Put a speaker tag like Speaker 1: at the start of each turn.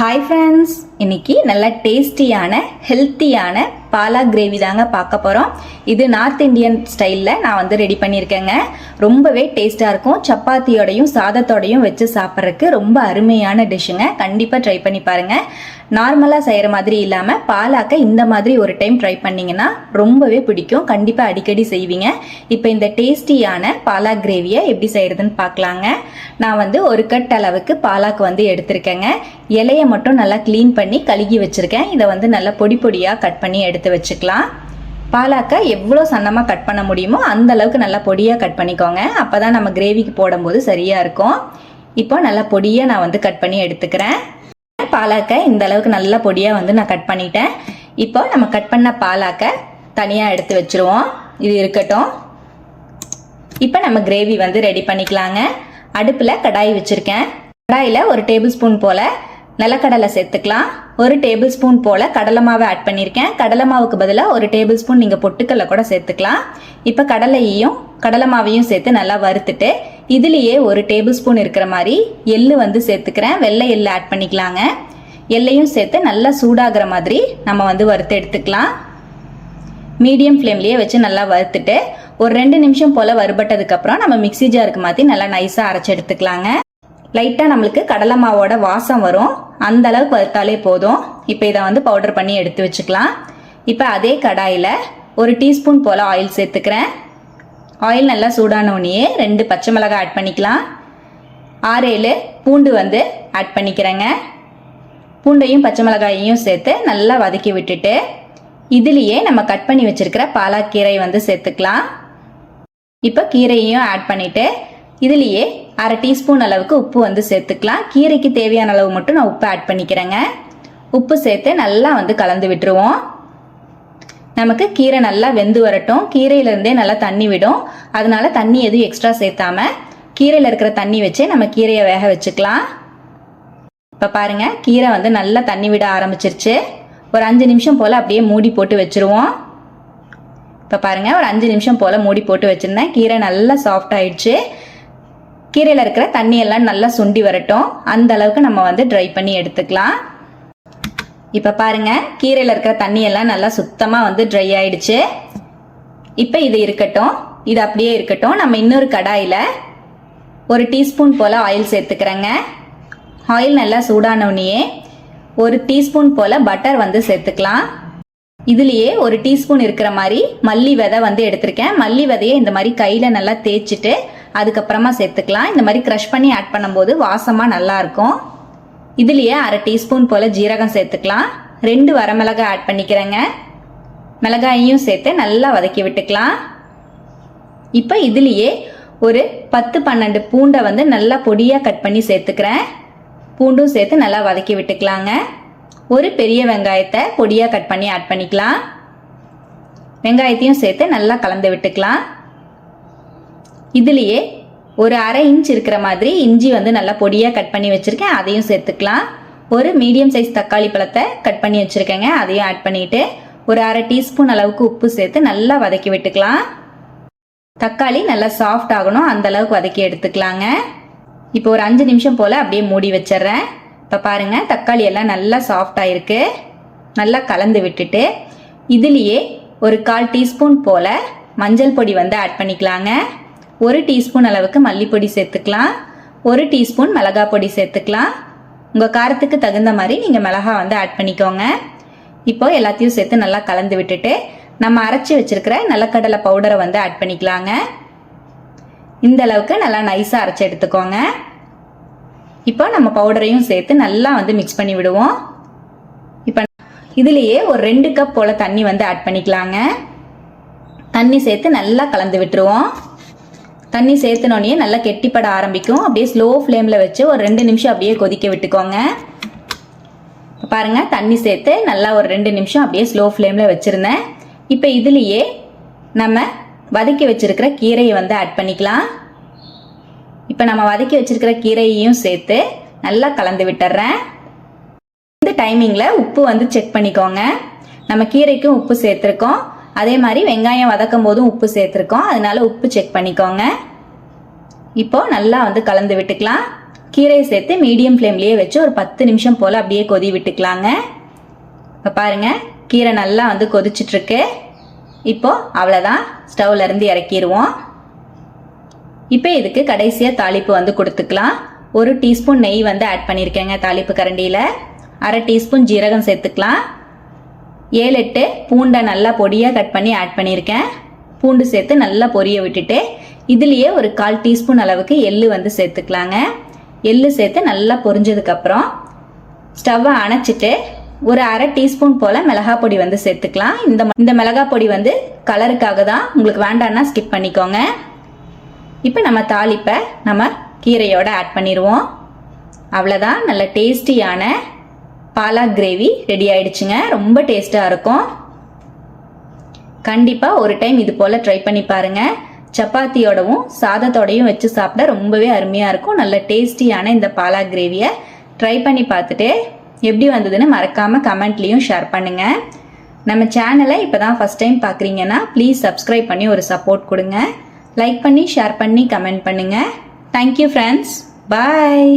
Speaker 1: Hi friends இன்னைக்கு நல்ல டேஸ்டியான ஹெல்த்தியான பாலா கிரேவி தாங்க பார்க்க போகிறோம் இது நார்த் இந்தியன் ஸ்டைலில் நான் வந்து ரெடி பண்ணியிருக்கேங்க. ரொம்பவே டேஸ்ட்டாக இருக்கும். சப்பாத்தியோடையும் சாதத்தோடையும் வச்சு சாப்பிட்றதுக்கு ரொம்ப அருமையான டிஷ்ஷுங்க கண்டிப்பாக ட்ரை பண்ணி பாருங்கள் நார்மலாக செய்கிற மாதிரி இல்லாமல் பாலாக்க இந்த மாதிரி ஒரு டைம் ட்ரை பண்ணிங்கன்னா ரொம்பவே பிடிக்கும். கண்டிப்பாக அடிக்கடி செய்வீங்க. இப்போ இந்த டேஸ்டியான பாலா கிரேவியை எப்படி செய்கிறதுன்னு பார்க்கலாங்க நான் வந்து ஒரு கட் அளவுக்கு பாலாக்கு வந்து எடுத்திருக்கேங்க. இலையை மட்டும் நல்லா க்ளீன் பண்ணி கழுகி வச்சுருக்கேன். இதை வந்து நல்லா பொடி பொடியாக கட் பண்ணி எடுத்து வச்சுக்கலாம். பாலாக்கை எவ்வளோ சன்னமாக கட் பண்ண முடியுமோ அந்த அளவுக்கு நல்லா பொடியாக கட் பண்ணிக்கோங்க. அப்போ தான் நம்ம கிரேவிக்கு போடும்போது சரியாக இருக்கும். இப்போ நல்லா பொடியாக நான் வந்து கட் பண்ணி எடுத்துக்கிறேன். பாலாக்கை இந்த அளவுக்கு நல்ல பொடியாக வந்து நான் கட் பண்ணிட்டேன். இப்போ நம்ம கட் பண்ண பாலாக்கை தனியாக எடுத்து வச்சுருவோம். இது இருக்கட்டும். இப்போ நம்ம கிரேவி வந்து ரெடி பண்ணிக்கலாங்க. அடுப்பில் கடாய் வச்சுருக்கேன். கடாயில் ஒரு டேபிள் ஸ்பூன் போல் நிலக்கடலை சேர்த்துக்கலாம். ஒரு டேபிள் ஸ்பூன் போல் கடலை மாவை ஆட் பண்ணியிருக்கேன் கடலை மாவுக்கு பதிலாக ஒரு டேபிள் ஸ்பூன் நீங்கள் பொட்டுக்கல்ல கூட சேர்த்துக்கலாம். இப்போ கடலையையும் கடலை மாவையும் சேர்த்து நல்லா வறுத்துட்டு இதுலேயே ஒரு டேபிள் ஸ்பூன் இருக்கிற மாதிரி எள்ளு வந்து சேர்த்துக்கிறேன். வெள்ளை எள்ளு ஆட் பண்ணிக்கலாங்க. எள்ளையும் சேர்த்து நல்லா சூடாகிற மாதிரி நம்ம வந்து வறுத்து எடுத்துக்கலாம். மீடியம் ஃப்ளேம்லேயே வச்சு நல்லா வறுத்துட்டு ஒரு ரெண்டு நிமிஷம் போல் வறுபட்டதுக்கப்புறம் நம்ம மிக்ஸி ஜாருக்கு மாற்றி நல்லா நைஸாக அரைச்சி எடுத்துக்கலாங்க. லைட்டாக நம்மளுக்கு கடலை மாவோட வாசம் வரும். அந்த அளவுக்கு வறுத்தாலே போதும். இப்போ இதை வந்து பவுடர் பண்ணி எடுத்து வச்சுக்கலாம். இப்போ அதே கடாயில் ஒரு டீஸ்பூன் போல் ஆயில் சேர்த்துக்கிறேன். ஆயில் நல்லா சூடான உடனே ரெண்டு பச்சை மிளகாய் ஆட் பண்ணிக்கலாம். ஆறேழு பூண்டு வந்து ஆட் பண்ணிக்கிறேங்க. பூண்டையும் பச்சை மிளகாயையும் சேர்த்து நல்லா வதக்கி விட்டுட்டு இதுலேயே நம்ம கட் பண்ணி வச்சுருக்கிற பாலாக்கீரை வந்து சேர்த்துக்கலாம். இப்போ கீரையும் ஆட் பண்ணிவிட்டு இதுலேயே அரை டீஸ்பூன் அளவுக்கு உப்பு வந்து சேர்த்துக்கலாம். கீரைக்கு தேவையான அளவு மட்டும் நான் உப்பு ஆட் பண்ணிக்கிறேங்க. உப்பு சேர்த்து நல்லா வந்து கலந்து விட்டுருவோம். நமக்கு கீரை நல்லா வெந்து வரட்டும். கீரையிலேருந்தே நல்லா தண்ணி விடும். அதனால தண்ணி எதுவும் எக்ஸ்ட்ரா சேர்த்தாம கீரையில் இருக்கிற தண்ணி வச்சே நம்ம கீரையை வேக வச்சுக்கலாம். இப்போ பாருங்க கீரை வந்து நல்லா தண்ணி விட ஆரம்பிச்சிருச்சு. ஒரு அஞ்சு நிமிஷம் போல் அப்படியே மூடி போட்டு வச்சுருவோம். இப்போ பாருங்கள் ஒரு அஞ்சு நிமிஷம் போல் மூடி போட்டு வச்சுருந்தேன். கீரை நல்லா சாஃப்ட் ஆயிடுச்சு. கீரையில் இருக்கிற தண்ணியெல்லாம் நல்லா சுண்டி வரட்டும். அந்த அளவுக்கு நம்ம வந்து ட்ரை பண்ணி எடுத்துக்கலாம். இப்போ பாருங்க கீரையில் இருக்கிற தண்ணியெல்லாம் நல்லா சுத்தமாக வந்து ட்ரை ஆயிடுச்சு. இப்போ இது இருக்கட்டும் இது அப்படியே இருக்கட்டும். நம்ம இன்னொரு கடாயில் ஒரு டீஸ்பூன் போல் ஆயில் சேர்த்துக்கிறேங்க. ஆயில் நல்லா சூடான ஒரு டீஸ்பூன் போல் பட்டர் வந்து சேர்த்துக்கலாம். இதுலேயே ஒரு டீஸ்பூன் இருக்கிற மாதிரி மல்லி விதை வந்து எடுத்திருக்கேன். மல்லி விதையை இந்த மாதிரி கையில் நல்லா தேய்ச்சிட்டு அதுக்கப்புறமா சேர்த்துக்கலாம். இந்த மாதிரி க்ரஷ் பண்ணி ஆட் பண்ணும்போது வாசமாக நல்லாயிருக்கும் இதுலேயே அரை டீஸ்பூன் போல் ஜீரகம் சேர்த்துக்கலாம். ரெண்டு வரமிளகாய் ஆட் பண்ணிக்கிறேங்க. மிளகாயையும் சேர்த்து நல்லா வதக்கி விட்டுக்கலாம். இப்போ இதுலேயே ஒரு பத்து பன்னெண்டு பூண்டை வந்து நல்லா பொடியாக கட் பண்ணி சேர்த்துக்கிறேன். பூண்டும் சேர்த்து நல்லா வதக்கி விட்டுக்கலாங்க. ஒரு பெரிய வெங்காயத்தை பொடியாக கட் பண்ணி ஆட் பண்ணிக்கலாம். வெங்காயத்தையும் சேர்த்து நல்லா கலந்து விட்டுக்கலாம். இதுலேயே ஒரு அரை இன்ச் இருக்கிற மாதிரி இஞ்சி வந்து நல்லா பொடியாக கட் பண்ணி வச்சுருக்கேன். அதையும் சேர்த்துக்கலாம். ஒரு மீடியம் சைஸ் தக்காளி பழத்தை கட் பண்ணி வச்சுருக்கேங்க. அதையும் ஆட் பண்ணிவிட்டு ஒரு அரை டீஸ்பூன் அளவுக்கு உப்பு சேர்த்து நல்லா வதக்கி விட்டுக்கலாம். தக்காளி நல்லா சாஃப்ட் ஆகணும். அந்த அளவுக்கு வதக்கி எடுத்துக்கலாங்க. இப்போ ஒரு அஞ்சு நிமிஷம் போல் அப்படியே மூடி வச்சிடுறேன். இப்போ பாருங்கள் தக்காளி எல்லாம் நல்லா சாஃப்ட் ஆயிருக்கு. நல்லா கலந்து விட்டுட்டு இதுலேயே ஒரு கால் டீஸ்பூன் போல் மஞ்சள் பொடி வந்து ஆட் பண்ணிக்கலாங்க. ஒரு டீஸ்பூன் அளவுக்கு மல்லிப்பொடி சேர்த்துக்கலாம். ஒரு டீஸ்பூன் மிளகா பொடி சேர்த்துக்கலாம். உங்கள் காரத்துக்கு தகுந்த மாதிரி நீங்கள் மிளகா வந்து ஆட் பண்ணிக்கோங்க. இப்போ எல்லாத்தையும் சேர்த்து நல்லா கலந்து விட்டுட்டு நம்ம அரைச்சி வச்சிருக்கிற நிலக்கடலை பவுடரை வந்து ஆட் பண்ணிக்கலாங்க. இந்த அளவுக்கு நல்லா நைஸாக அரைச்சி எடுத்துக்கோங்க. இப்போ நம்ம பவுடரையும் சேர்த்து நல்லா வந்து மிக்ஸ் பண்ணி விடுவோம். இப்போ இதுலேயே ஒரு ரெண்டு கப் போல் தண்ணி வந்து ஆட் பண்ணிக்கலாங்க. தண்ணி சேர்த்து நல்லா கலந்து விட்டுருவோம். தண்ணி சேர்த்துனோடனே நல்லா கெட்டிப்பட ஆரம்பிக்கும். அப்படியே ஸ்லோ ஃப்ளேமில் வச்சு ஒரு ரெண்டு நிமிஷம் அப்படியே கொதிக்க விட்டுக்கோங்க. பாருங்கள் தண்ணி சேர்த்து நல்லா ஒரு ரெண்டு நிமிஷம் அப்படியே ஸ்லோ ஃப்ளேமில் வச்சுருந்தேன். இப்போ இதுலேயே நம்ம வதக்கி வச்சுருக்கிற கீரையை வந்து ஆட் பண்ணிக்கலாம். இப்போ நம்ம வதக்கி வச்சுருக்கிற கீரையையும் சேர்த்து நல்லா கலந்து விட்டுறேன். இந்த டைமிங்கில் உப்பு வந்து செக் பண்ணிக்கோங்க. நம்ம கீரைக்கும் உப்பு சேர்த்துருக்கோம். அதே மாதிரி வெங்காயம் வதக்கும் போதும் உப்பு சேர்த்துருக்கோம். அதனால உப்பு செக் பண்ணிக்கோங்க. இப்போ நல்லா வந்து கலந்து விட்டுக்கலாம். கீரையை சேர்த்து மீடியம் ஃப்ளேம்லேயே வச்சு ஒரு பத்து நிமிஷம் போல் அப்படியே கொதி விட்டுக்கலாங்க. இப்போ பாருங்க கீரை நல்லா வந்து கொதிச்சிட்ருக்கு. இப்போ அவ்வளோதான் ஸ்டவ்ல இருந்து இறக்கிடுவோம் இப்போ இதுக்கு கடைசியாக தாளிப்பு வந்து கொடுத்துக்கலாம். ஒரு டீஸ்பூன் நெய் வந்து ஆட் பண்ணியிருக்கேங்க தாளிப்பு கரண்டியில். அரை டீஸ்பூன் ஜீரகம் சேர்த்துக்கலாம். ஏழு எட்டு பூண்டை நல்லா பொடியாக கட் பண்ணி ஆட் பண்ணியிருக்கேன். பூண்டு சேர்த்து நல்லா பொரிய விட்டுட்டு இதுலேயே ஒரு கால் டீஸ்பூன் அளவுக்கு எள்ளு வந்து சேர்த்துக்கலாங்க. எள்ளு சேர்த்து நல்லா பொரிஞ்சதுக்கப்புறம் ஸ்டவ்வை அணைச்சிட்டு ஒரு அரை டீஸ்பூன் போல் மிளகா பொடி வந்து சேர்த்துக்கலாம். இந்த இந்த மிளகா பொடி வந்து கலருக்காக தான் உங்களுக்கு வேண்டான்னா ஸ்கிப் பண்ணிக்கோங்க. இப்போ நம்ம தாளிப்பை நம்ம கீரையோட ஆட் பண்ணிடுவோம் அவ்வளோதான் நல்ல டேஸ்டியான பாலாக் கிரேவி ரெடி ஆயிடுச்சுங்க. ரொம்ப டேஸ்ட்டாக இருக்கும். கண்டிப்பாக ஒரு டைம் இது போல் ட்ரை பண்ணி பாருங்கள் சப்பாத்தியோடவும் சாதத்தோடையும் வச்சு சாப்பிட ரொம்பவே அருமையாக இருக்கும். நல்ல டேஸ்டியான இந்த பாலாக் கிரேவியை ட்ரை பண்ணி பார்த்துட்டு எப்படி வந்ததுன்னு மறக்காமல் கமெண்ட்லேயும் ஷேர் பண்ணுங்கள் நம்ம சேனலை இப்போ தான் ஃபஸ்ட் டைம் பார்க்குறீங்கன்னா ப்ளீஸ் சப்ஸ்கிரைப் பண்ணி ஒரு சப்போர்ட் கொடுங்க. லைக் பண்ணி ஷேர் பண்ணி கமெண்ட் பண்ணுங்கள் தேங்க்யூ ஃப்ரெண்ட்ஸ் பாய்